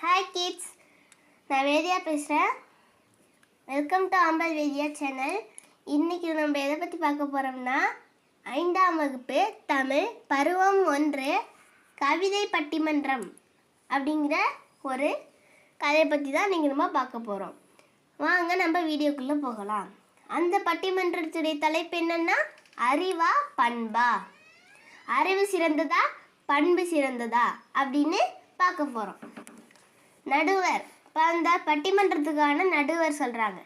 Hi kids நான் வேதியா பேசுகிறேன் welcome to ஆம்பல் வேதியா சேனல் இன்றைக்கி நம்ம எதை பற்றி பார்க்க போகிறோம்னா ஐந்தாம் வகுப்பு தமிழ் பருவம் ஒன்று கவிதை பட்டிமன்றம் அப்படிங்கிற ஒரு கதையை பற்றி தான் நீங்கள் நம்ம பார்க்க போகிறோம் வாங்க நம்ம வீடியோக்குள்ளே போகலாம். அந்த பட்டிமன்றத்துடைய தலைப்பு என்னன்னா அறிவா பண்பா. அறிவு சிறந்ததா பண்பு சிறந்ததா அப்படின்னு பார்க்க போகிறோம் நடுவர். இப்போ அந்த பட்டிமன்றத்துக்கான நடுவர் சொல்கிறாங்க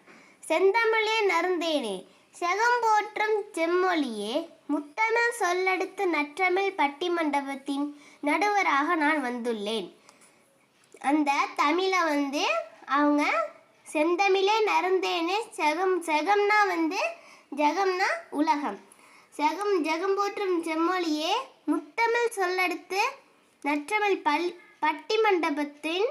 செந்தமிழே நருந்தேனே செகம்போற்றும் செம்மொழியே முத்தமிழ் சொல்லடுத்து நற்றமிழ் பட்டிமண்டபத்தின் நடுவராக நான் வந்துள்ளேன். அந்த தமிழை வந்து அவங்க செந்தமிழே நருந்தேனே செகம் செகம்னா வந்து ஜெகம்னா உலகம். செகம் ஜெகம் போற்றும் செம்மொழியே முத்தமிழ் சொல்லடுத்து நற்றமிழ் பல் பட்டிமண்டபத்தின்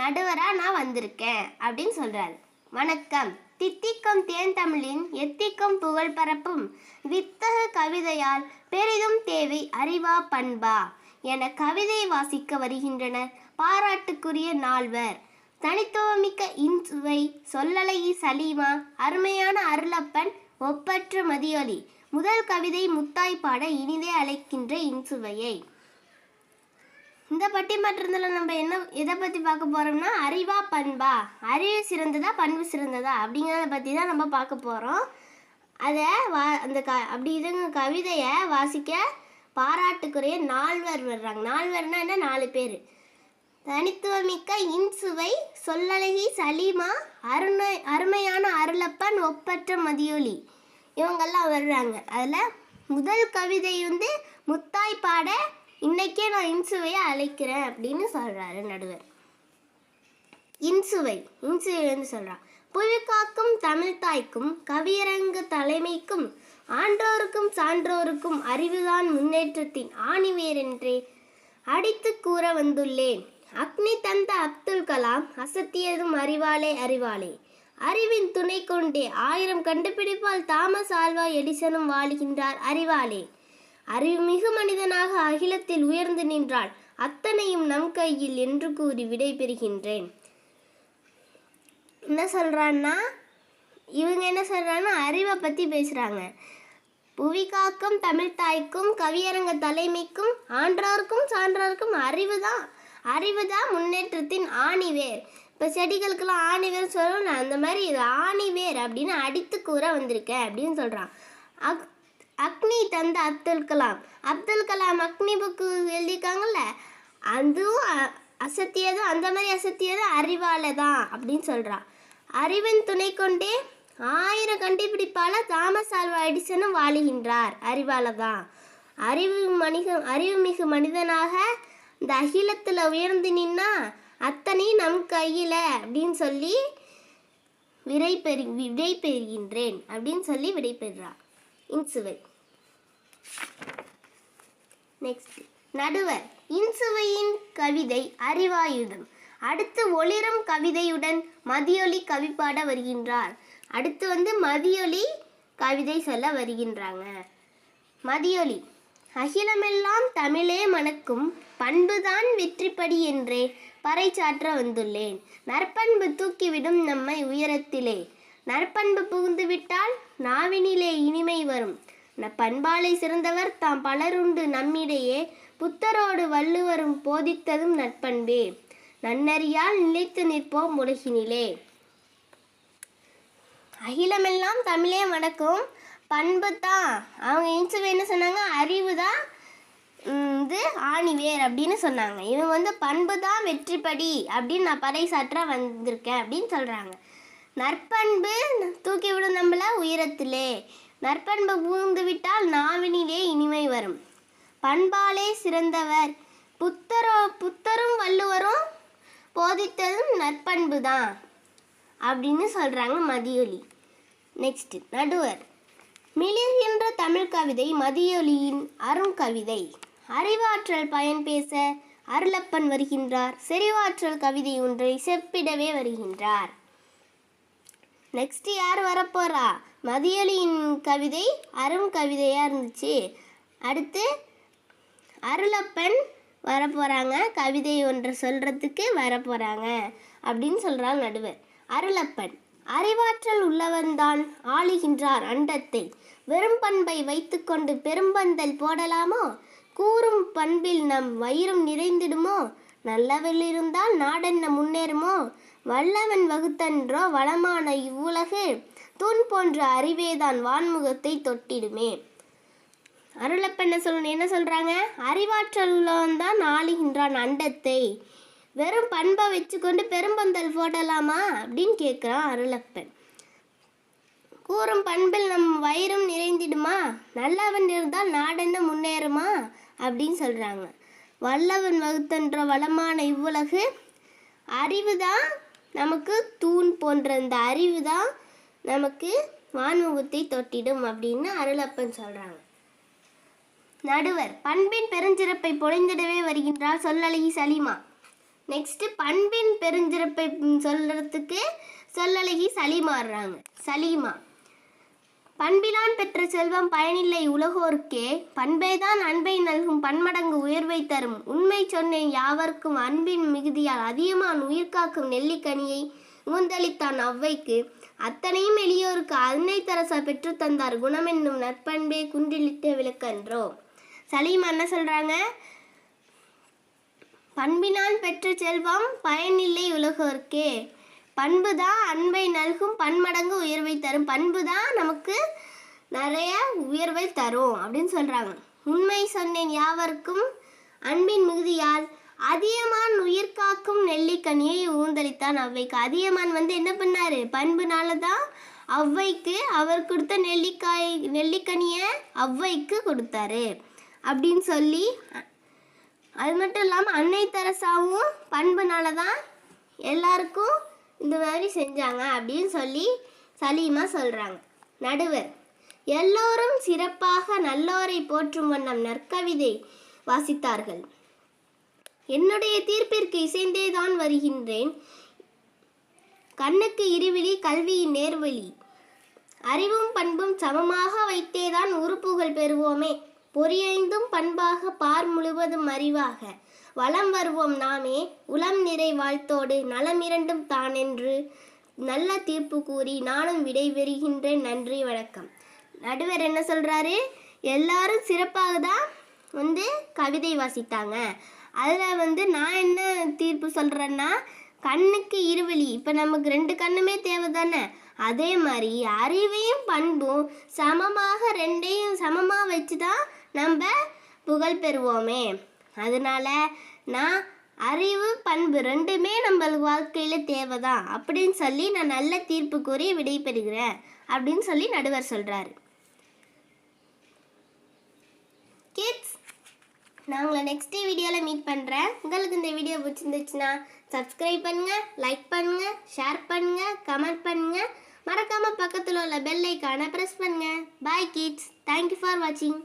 நடுவராக நான் வந்திருக்கேன் அப்படின்னு சொல்கிறாரு வணக்கம். தித்திக்கும் தேன் தமிழின் எத்திக்கும் புகழ் பரப்பும் வித்தகு கவிதையால் பெரிதும் தேவை அறிவா பண்பா என கவிதை வாசிக்க வருகின்றனர் பாராட்டுக்குரிய நால்வர். தனித்துவமிக்க இன்சுவை சொல்லலையி சலீமா அருமையான அருளப்பன் ஒப்பற்ற மதியொலி. முதல் கவிதை முத்தாய் பாட இனிதே அழைக்கின்ற இன்சுவையை. இந்த பட்டிமன்றத்தில் நம்ம என்ன எதை பற்றி பார்க்க போகிறோம்னா அறிவா பண்பா. அறிவு சிறந்ததா பண்பு சிறந்ததா? அப்படிங்கிறத பற்றி தான் நம்ம பார்க்க போகிறோம் அதை வா அந்த க அப்படி இதுங்க கவிதையை வாசிக்க பாராட்டுக்குரிய நால்வர் வர்றாங்க. நால்வர்னா என்ன? நாலு பேர். தனித்துவமிக்க இன்சுவை சொல்லழகி சலீமா அருணை அருமையான அருளப்பன் ஒப்பற்ற மதியொலி. இவங்கெல்லாம் வர்றாங்க. அதில் முதல் கவிதை வந்து முத்தாய் பாட இன்னைக்கே நான் இன்சுவையை அழைக்கிறேன் அப்படின்னு சொல்கிறாரு நடுவர். இன்சுவை இன்சுவை வந்து சொல்கிறான் புவிக்காக்கும் தமிழ் தாய்க்கும் கவியரங்கு தலைமைக்கும் ஆன்றோருக்கும் சான்றோருக்கும் அறிவுதான் முன்னேற்றத்தின் ஆணிவேரென்றே அடித்து கூற வந்துள்ளேன். அக்னி தந்த அப்துல் கலாம் அசத்தியதும் அறிவாளே அறிவாளே. அறிவின் துணை கொண்டே ஆயிரம் கண்டுபிடிப்பால் தாமஸ் ஆல்வா எடிசனும் வாழுகின்றார் அறிவாளே. அறிவுமிகு மனிதனாக அகிலத்தில் உயர்ந்து நின்றால் அத்தனையும் நம் கையில் என்று கூறி விடைபெறுகின்றேன். என்ன சொல்கிறான்னா இவங்க என்ன சொல்கிறாங்கன்னா அறிவை பற்றி பேசுகிறாங்க புவிகாக்கும் தமிழ்தாய்க்கும் கவியரங்க தலைமைக்கும் ஆன்றோருக்கும் சான்றோருக்கும் அறிவு தான். அறிவு தான் முன்னேற்றத்தின் ஆணிவேர். இப்போ செடிகளுக்கெல்லாம் ஆணிவேர் சொல்லணும் அந்த மாதிரி இது ஆணிவேர் அப்படின்னு அடித்து கூற வந்திருக்கேன் அப்படின்னு சொல்கிறான் அக் அக்னி தந்த அப்துல் கலாம். அப்துல் கலாம் அக்னி புக்கு எழுதியிருக்காங்கல்ல அதுவும் அசத்தியதும் அந்த மாதிரி அசத்தியதும் அறிவால தான் அப்படின்னு சொல்கிறான் அறிவின் துணை கொண்டே ஆயிரம் கண்டுபிடிப்பால தாமஸ் ஆல்வா எடிசனும் வாழுகின்றார். அறிவால தான் அறிவு மனித அறிவுமிகு மனிதனாக இந்த அகிலத்தில் உயர்ந்து நின்னா அத்தனையும் நம் கையில் அப்படின்னு சொல்லி விடை பெறு விடை பெறுகின்றேன் அப்படின்னு சொல்லி விடை பெறுறான். இன்சுவை நெக்ஸ்ட் நடுவர். இன்சுவையின் கவிதை அறிவாயுதம். அடுத்து ஒளிரும் கவிதையுடன் மதியொலி கவிப்பாட வருகின்றார். அடுத்து வந்து மதியொலி கவிதை சொல்ல வருகின்றாங்க. மதியொலி. அகிலமெல்லாம் தமிழே மணக்கும் பண்புதான் வெற்றிப்படி என்றே பறைச்சாற்ற வந்துள்ளேன். நற்பண்பு தூக்கிவிடும் நம்மை உயரத்திலே. நற்பண்பு புகுந்துவிட்டால் நாவினிலே இனிமை வரும். பண்பாலை சிறந்தவர் தாம் பலருண்டு நம்மிடையே புத்தரோடு வள்ளுவரும் போதித்ததும் நற்பண்பே. நன்னறியால் நிலைத்து நிற்போம் உலகினிலே. அகிலமெல்லாம் தமிழே வணக்கம். பண்பு தான் அவங்க இன்சுவ என்ன சொன்னாங்க? அறிவு தான் இது ஆணிவேர் அப்படின்னு சொன்னாங்க. இவங்க வந்து பண்பு தான் வெற்றிப்படி அப்படின்னு நான் பறைசாற்ற வந்திருக்கேன் அப்படின்னு சொல்கிறாங்க நற்பண்பு தூக்கி விடும் நம்மள உயரத்திலே. நற்பண்பு பூந்துவிட்டால் நாவினிலே இனிமை வரும். பண்பாலே சிறந்தவர். புத்தரோ புத்தரும் வள்ளுவரும் போதித்ததும் நற்பண்பு தான் அப்படின்னு சொல்கிறாங்க மதியொலி. நெக்ஸ்ட் நடுவர். மிளிர்கின்ற தமிழ் கவிதை மதியொலியின் அருங்கவிதை அறிவாற்றல் பயன் பேச அருளப்பன் வருகின்றார். செறிவாற்றல் கவிதை ஒன்றை செப்பிடவே வருகின்றார். நெக்ஸ்ட் யார் வரப்போறா? மதியலியின் கவிதை அரும் கவிதையாக இருந்துச்சு. அடுத்து அருளப்பன் வரப்போகிறாங்க கவிதை ஒன்று சொல்கிறதுக்கு வரப்போகிறாங்க அப்படின்னு சொல்கிறாங்க நடுவர். அருளப்பன் அறிவாற்றல் உள்ளவன்தான் ஆளுகின்றார் அண்டத்தை. வெறும் பண்பை வைத்துக்கொண்டு பெரும்பந்தல் போடலாமோ? கூறும் பண்பில் நம் வயிறும் நிறைந்திடுமோ? நல்லவள் இருந்தால் நாடென்ன முன்னேறுமோ? வல்லவன் வகுத்தன்றோ வளமான இவ்வுலகு? தூண் போன்ற அறிவேதான் வான்முகத்தை தொட்டிடுமே. அருளப்ப என்ன சொல்லணும்? என்ன சொல்றாங்க? அறிவாற்றல் உள்ளவன் தான் ஆளுகின்றான் அண்டத்தை. வெறும் பண்பை வச்சுக்கொண்டு பெரும்பந்தல் போடலாமா? அப்படின்னு கேட்குறான் அருளப்பன். கூறும் பண்பில் நம் வயிறும் நிறைந்திடுமா? நல்லவன் இருந்தால் நாடென்ன முன்னேறுமா? அப்படின்னு சொல்றாங்க. வல்லவன் வகுத்தன்ற வளமான இவ்வுலகு? அறிவு தான் நமக்கு தூண் போன்ற இந்த அறிவு தான் நமக்கு வான்முகத்தை தொட்டிடும் அப்படின்னு அருளப்பன் சொல்றாங்க. நடுவர் பண்பின் பெருஞ்சிறப்பை பொழிந்திடவே வருகின்றார் சொல்லழகி சலிமா. நெக்ஸ்ட் பண்பின் பெருஞ்சிறப்பை சொல்கிறதுக்கு சொல்றதுக்கு சொல்லழகி சலிமாறுறாங்க சலீமா. பண்பிலான் பெற்ற செல்வம் பயனில்லை உலகோர்க்கே. பண்பேதான் அன்பை நல்கும் பன்மடங்கு உயர்வை தரும். உண்மை சொன்னேன் யாவர்க்கும் அன்பின் மிகுதியால் அதிகமான் உயிர்காக்கும் நெல்லிக்கனியை உந்தளித்தான் அவ்வைக்கு. அத்தனையும் எளியோருக்கு அன்னை தரசா பெற்று தந்தார் குணமென்னும் நற்பண்பே குன்றிலிட்ட விளக்கன்றோ சலீம் என்ன சொல்றாங்க பண்பினால் பெற்ற செல்வம் பயனில்லை உலகோர்க்கே. பண்பு தான் அன்பை நல்கும் பன்மடங்கு உயர்வை தரும். பண்பு தான் நமக்கு நிறைய உயர்வை தரும் அப்படின்னு சொல்கிறாங்க உண்மை சொன்னேன் யாவருக்கும். அன்பின் மிகுதியால் அதியமான் உயிர் காக்கும் நெல்லிக்கனியை ஊந்தளித்தான் அவ்வைக்கு. அதியமான் வந்து என்ன பண்ணாரு? பண்புனால தான் அவ்வைக்கு அவர் கொடுத்த நெல்லிக்காய் நெல்லிக்கனியை அவ்வைக்கு கொடுத்தாரு அப்படின்னு சொல்லி அது மட்டும் இல்லாமல் அன்னை தெரசாவும் பண்புனால தான் எல்லாருக்கும் இந்த மாதிரி செஞ்சாங்க அப்படின்னு சொல்லி சலீமா சொல்கிறாங்க நடுவர் எல்லோரும் சிறப்பாக நல்லோரை போற்றும் வண்ணம் நற்கவிதை வாசித்தார்கள். என்னுடைய தீர்ப்பிற்கு இசைந்தே தான் வருகின்றேன். கண்ணுக்கு இருவிழி கல்வியின் நேர்வழி. அறிவும் பண்பும் சமமாக வைத்தேதான் உறுப்புகள் பெறுவோமே. பொறியைந்தும் பண்பாக பார் முழுவதும் அறிவாக. வளம் வருவோம் நாமே உளம் நிறை வாழ்த்தோடு நலமிரண்டும் தானென்று நல்ல தீர்ப்பு கூறி நானும் விடை பெறுகின்றேன். நன்றி வணக்கம். நடுவர் என்ன சொல்கிறாரு எல்லாரும் சிறப்பாக தான் வந்து கவிதை வாசித்தாங்க. அதில் வந்து நான் என்ன தீர்ப்பு சொல்கிறேன்னா கண்ணுக்கு இருவழி. இப்போ நமக்கு ரெண்டு கண்ணுமே தேவை தானே அதே மாதிரி அறிவையும் பண்பும் சமமாக ரெண்டையும் சமமாக வச்சு தான் நம்ம புகழ் பெறுவோமே. அதனால நான் அறிவு பண்பு ரெண்டுமே நம்மளுக்கு வாழ்க்கையில் தேவை தான் அப்படின்னு சொல்லி நான் நல்ல தீர்ப்பு கூறி விடை பெறுகிறேன் அப்படின்னு சொல்லி நடுவர் சொல்கிறாரு கிட்ஸ் நான் உங்களை நெக்ஸ்ட் வீடியோவில் மீட் பண்ணுறேன் உங்களுக்கு இந்த வீடியோ பிடிச்சிருந்துச்சுன்னா சப்ஸ்கிரைப் பண்ணுங்கள் லைக் பண்ணுங்கள் ஷேர் பண்ணுங்கள் கமெண்ட் பண்ணுங்கள் மறக்காமல் பக்கத்தில் உள்ள பெல் ஐக்கானை ப்ரெஸ் பண்ணுங்கள் பாய் கிட்ஸ் தேங்க்யூ ஃபார் வாட்சிங்